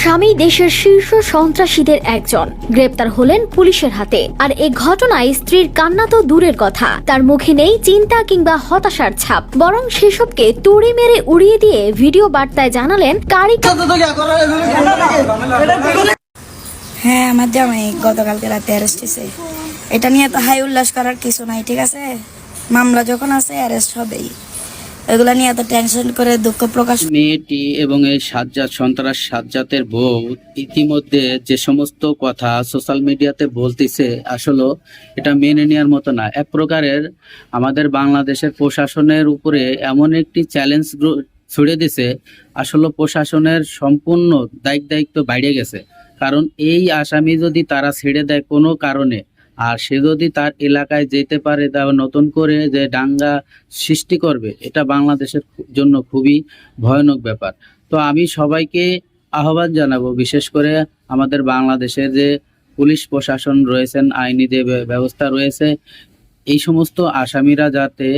আসামি দেশের শীর্ষ সন্ত্রাসীদের একজন। গ্রেপ্তার হলেন পুলিশের হাতে। আর এ ঘটনায় স্ত্রীর কান্না তো দূরের কথা। তার মুখে নেই চিন্তা কিংবা হতাশার ছাপ। বরং সেসবকে তুড়ি মেরে উড়িয়ে দিয়ে ভিডিও বার্তায় জানালেন কারি হ্যাঁ আমার জামাই গতকালকে রাতে অ্যারেস্ট হয়েছে। এটা নিয়ে তো হাই উল্লাস করার কিছু নাই, ঠিক আছে? মামলা যখন আছে অ্যারেস্ট হবেই। এগুলা নিয়ে এত টেনশন করে, দুঃখ প্রকাশ মেয়েটি এবং এই সাজ্জাদ, সন্ত্রাস সাজ্জাতের বউ ইতিমধ্যে যে সমস্ত কথা সোশ্যাল মিডিয়াতে বলতেছে, আসলে এটা মেনে নেওয়ার মতো না। এক প্রকারের আমাদের বাংলাদেশের প্রশাসনের উপরে এমন একটি চ্যালেঞ্জ ছুড়ে দিছে, আসলে প্রশাসনের সম্পূর্ণ দায়িত্ব দায়িত্ব বাইরে গেছে। কারণ এই আসামি যদি তারা ছেড়ে দেয় কোনো কারণে আর সে যদি তার এলাকায় যেতে পারে তা নতুন করে যে ডাঙ্গা সৃষ্টি করবে, এটা বাংলাদেশের জন্য খুবই ভয়ানক ব্যাপার। তো আমি সবাইকে আহ্বান জানাব, বিশেষ করে আমাদের বাংলাদেশে যে পুলিশ প্রশাসন রয়েছেন, আইনি যে ব্যবস্থা রয়েছে, এই সমস্ত আসামিরা যাতে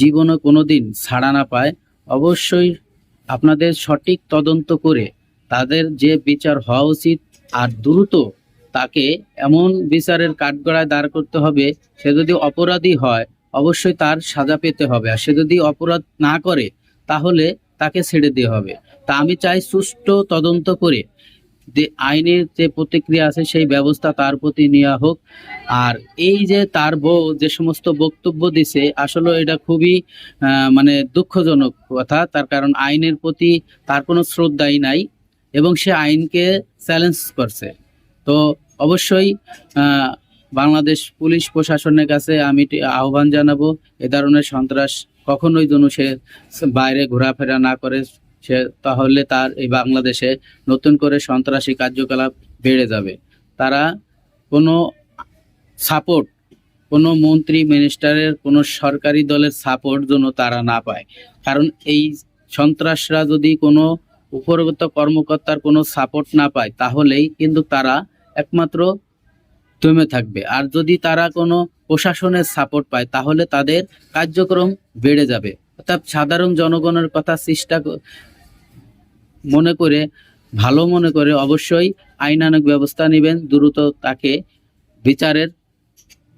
জীবনে কোনো দিন ছাড়া না পায়, অবশ্যই আপনাদের সঠিক তদন্ত করে তাদের যে বিচার হওয়া উচিত আর দ্রুত তাকে এমন বিচারের কাঠগড়ায় দাঁড় করতে হবে, সে যদি অপরাধী হয়, অবশ্যই তার সাজা পেতে হবে। আর সে যদি অপরাধ না করে, তাহলে তাকে ছেড়ে দেওয়া হবে। তা আমি চাই সুষ্ঠু তদন্ত করে যে আইনের যে প্রতিক্রিয়া আছে, সেই ব্যবস্থা তার প্রতি নেওয়া হোক। আর এই যে তার বউ, যে সমস্ত বক্তব্য দিছে, আসলে এটা খুবই মানে দুঃখজনক কথা। তার কারণ আইনের প্রতি তার কোনো শ্রদ্ধাই নাই এবং সে আইনকে চ্যালেঞ্জ করছে। তো অবশ্যই বাংলাদেশ পুলিশ প্রশাসনের কাছে আমি আহ্বান জানাব, এ ধরনের সন্ত্রাস কখনোই যেন সে বাইরে ঘোরাফেরা না করে, সে তাহলে তার এই বাংলাদেশে নতুন করে সন্ত্রাসী কার্যকলাপ বেড়ে যাবে। তারা কোনো সাপোর্ট, কোনো মন্ত্রী, মিনিস্টারের, কোনো সরকারি দলের সাপোর্ট যেন তারা না পায়। কারণ এই সন্ত্রাসরা যদি কোনো উপরগত কর্মকর্তার কোনো সাপোর্ট না পায়, তাহলেই কিন্তু তারা একমাত্র দমে থাকবে। আর যদি তারা কোনো প্রশাসনের সাপোর্ট পায়, তাহলে তাদের কার্যক্রম বেড়ে যাবে। অর্থাৎ সাধারণ জনগণের কথা চেষ্টা মনে করে, ভালো মনে করে অবশ্যই আইনানুগ ব্যবস্থা নেবেন, দ্রুত তাকে বিচারের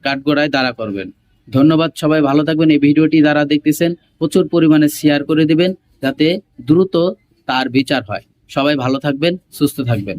কাঠগড়ায় দাঁড়া করবেন। ধন্যবাদ সবাই, ভালো থাকবেন। এই ভিডিওটি যারা দেখতেছেন, প্রচুর পরিমাণে শেয়ার করে দিবেন, যাতে দ্রুত তার বিচার হয়। সবাই ভালো থাকবেন, সুস্থ থাকবেন।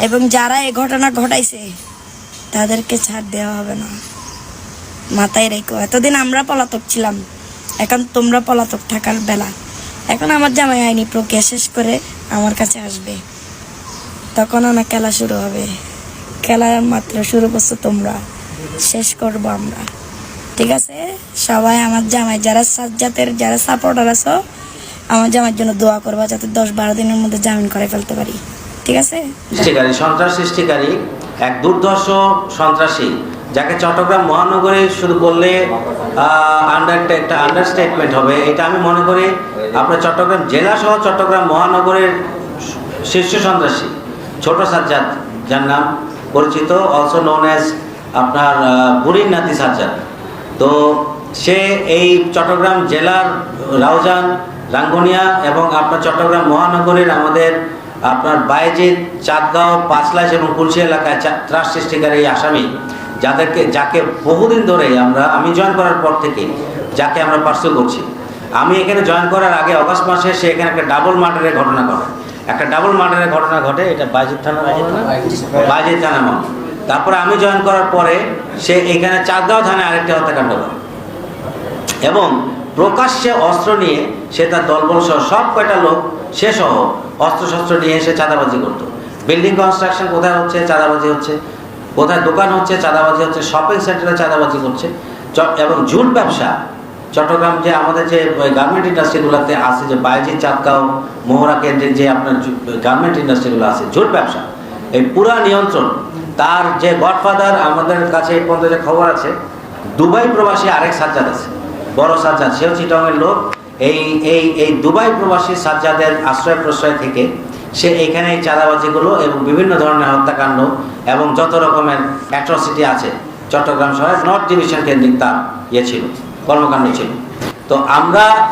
এবং যারা এই ঘটনা ঘটাইছে, তাদেরকে ছাড় দেওয়া হবে না। মাথায় রেখো। এতদিন আমরা পলাতক ছিলাম। এখন তোমরা পলাতক থাকার বেলা। এখন আমার জামাই আইনি প্রক্রিয়া শেষ করে আমার কাছে আসবে। তখন আমার খেলা শুরু হবে। খেলা মাত্র শুরু করছ তোমরা। শেষ করব আমরা। ঠিক আছে? সবাই আমার জামাই, যারা সাজ্জাতের যারা সাপোর্টার আছো, আমার জামাইয়ের জন্য দোয়া করবা যাতে দশ বারো দিনের মধ্যে জামিন করে ফেলতে পারি। ঠিক আছে? সৃষ্টিকারী, সন্ত্রাস সৃষ্টিকারী, এক দুর্ধর্ষ সন্ত্রাসী, যাকে চট্টগ্রাম মহানগরে বললে আন্ডার একটা আন্ডারস্টেটমেন্ট হবে। এটা আমি মনে করি আপনার চট্টগ্রাম জেলা সহ চট্টগ্রাম মহানগরের শীর্ষ সন্ত্রাসী, ছোট সাজ্জাদ, যার নাম পরিচিত অলসো নোন অ্যাজ আপনার বুড়ির নাতি সাজ্জাদ। তো সে এই চট্টগ্রাম জেলার রাউজান, রাঙ্গুনিয়া এবং আপনার চট্টগ্রাম মহানগরের আমাদের আপনার বাইজিৎ চাঁদগাঁও পাঁচলাইশ এবং কুলসি এলাকায় ত্রাস সৃষ্টিকারী এই আসামি, যাদেরকে যাকে বহুদিন ধরে আমরা আমি জয়েন করার পর থেকে যাকে আমরা পার্সু করছি। আমি এখানে জয়েন করার আগে অগস্ট মাসে সে এখানে একটা ডাবল মার্ডারের ঘটনা ঘটে। একটা ডাবল মার্ডারের ঘটনা ঘটে, এটা বাইজিৎ থানা বাইজিৎ থানা মামলা তারপরে আমি জয়েন করার পরে সে এখানে চাঁদগাঁও থানায় আরেকটা হত্যাকাণ্ড করে। এবং প্রকাশ্যে অস্ত্র নিয়ে সে তার দলবল সহ সব কয়টা লোক, সে সহ অস্ত্রশস্ত্র নিয়ে এসে চাঁদাবাজি করতো। বিল্ডিং কনস্ট্রাকশন কোথায় হচ্ছে? চাঁদাবাজি হচ্ছে। কোথায় দোকান হচ্ছে? চাঁদাবাজি হচ্ছে। শপিং সেন্টারে চাঁদাবাজি করছে। এবং জুট ব্যবসা। চট্টগ্রাম যে আমাদের যে গার্মেন্ট ইন্ডাস্ট্রিগুলোতে আছে যে বাইজি চাপকাও মোহরা কেন্দ্রিক যে আপনার গার্মেন্ট ইন্ডাস্ট্রিগুলো আছে, জোট ব্যবসা। এই পুরা নিয়ন্ত্রণ। তার যে গডফাদার, আমাদের কাছে এই পর্যন্ত যে খবর আছে, দুবাই প্রবাসী আরেক সাজ্জাদ আছে। বড় সাজ্জাদ। সেও চিটংয়ের লোক। এই এই এই দুবাই প্রবাসী সাজ্জাদের আশ্রয় প্রশ্রয় থেকে সে এখানে এই চাঁদাবাজিগুলো এবং বিভিন্ন ধরনের হত্যাকাণ্ড এবং যত রকমের অ্যাট্রসিটি আছে চট্টগ্রাম শহরে নর্থ ডিভিশন কেন্দ্রিক তার ইয়ে ছিল, কর্মকাণ্ড ছিল। তো আমরা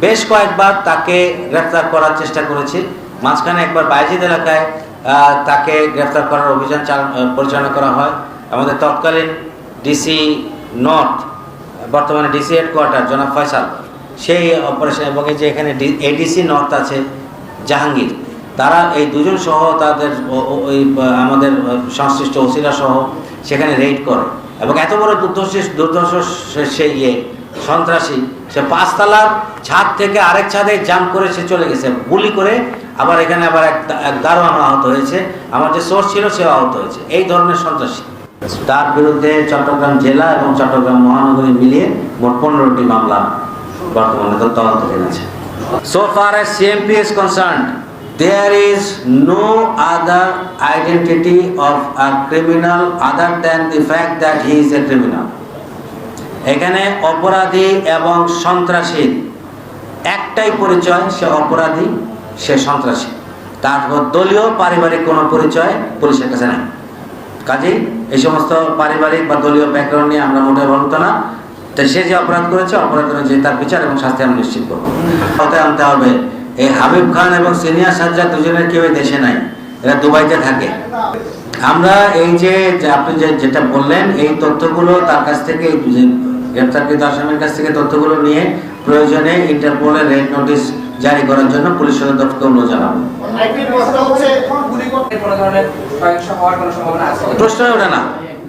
বেশ কয়েকবার তাকে গ্রেফতার করার চেষ্টা করেছি। মাঝখানে একবার বাইজিদ এলাকায় তাকে গ্রেফতার করার অভিযান চাল- পরিচালনা করা হয়। আমাদের তৎকালীন ডিসি নর্থ বর্তমানে ডিসি হেডকোয়ার্টার জনাব ফয়সাল। সেই অপারেশন এবং যে এখানে এডিসি নর্থ আছে, জাহাঙ্গীর, তারা এই দুজন সহ তাদের ওই আমাদের সংশ্লিষ্ট ওসিরা সহ সেখানে রেড করে। এবং এত বড় দুর্ধর্ষ দুর্ধর্ষ সে- ইয়ে সন্ত্রাসী, সে পাঁচতলার ছাদ থেকে আরেক ছাদে জাম্প করে সে চলে গেছে। গুলি করে আবার এখানে আবার এক দারোয়ান আহত হয়েছে। আমার যে সোর্স ছিল, সেও আহত হয়েছে। এই ধরনের সন্ত্রাসী। তার বিরুদ্ধে চট্টগ্রাম জেলা এবং চট্টগ্রাম মহানগরী মিলিয়ে মোট পনেরোটি মামলা বর্তমানে তদন্তাধীন আছে। So far as CMP is concerned, there is no other identity of a criminal other than the fact that he is a criminal. এখানে অপরাধী এবং সন্ত্রাসীর একটাই পরিচয় সে অপরাধী সে সন্ত্রাসী। তার দলীয় পারিবারিক কোনো পরিচয় পুলিশের কাছে নাই। কাজেই এই সমস্ত পারিবারিক বা দলীয় ব্যাকগ্রাউন্ড নিয়ে আমরা মোটেও বলতো না। তো সে যে অপরাধ করেছে অপরাধ করেছে তার বিচার এবং শাস্তি আমরা নিশ্চিত করব। কথায় আনতে হবে এই হাবিব খান এবং সিনিয়র সাজ্জাদ দুজনের কেউ দেশে নাই এরা দুবাইতে থাকে। আমরা এই যে আপনি যে যেটা বললেন এই তথ্যগুলো তার কাছ থেকে গ্রেপ্তারকৃত আসামির কাছ থেকে তথ্যগুলো নিয়ে প্রয়োজনে ইন্টারপোলের রেড নোটিশ জারি করার জন্য পুলিশ সদর দপ্তরকে অনুরোধ জানাব। প্রশ্ন ওঠে না।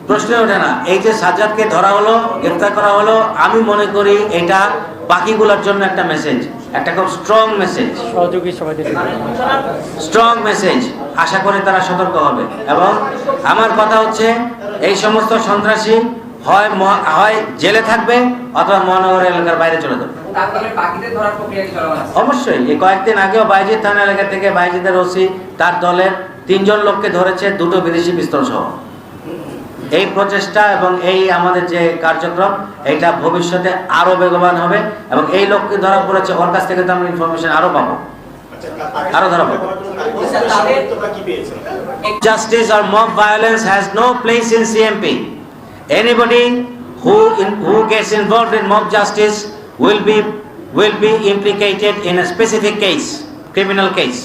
প্রশ্নই ওঠে না। এই যে সাজ্জাদকে ধরা হলো গ্রেফতার করা হলো আমি মনে করি এটা বাকিগুলোর জন্য একটা মেসেজ একটা খুব স্ট্রং মেসেজ সহযোগী স্ট্রং মেসেজ আশা করে তারা সতর্ক হবে। এবং আমার কথা হচ্ছে এই সমস্ত সন্ত্রাসী হয় মহা- হয় জেলে থাকবে অথবা মহানগর এলাকার বাইরে চলে যাবে। অবশ্যই এই কয়েকদিন আগেও বাইজিদ থানা এলাকা থেকে বাইজিদের ওসি তার দলের তিনজন লোককে ধরেছে দুটো বিদেশি পিস্তল সহ। এই প্রচেষ্টা এবং এই আমাদের যে কার্যক্রম এটা ভবিষ্যতে আরও বেগবান হবে এবং এই লোককে ধরা পড়েছে, ওর কাছ থেকে তো আমরা ইনফরমেশন আরও পাবো। আরও ধরা justice R mob violence has no place in CMP anybody who in who gets involve in mob justice will be will be implicated in a specific case criminal case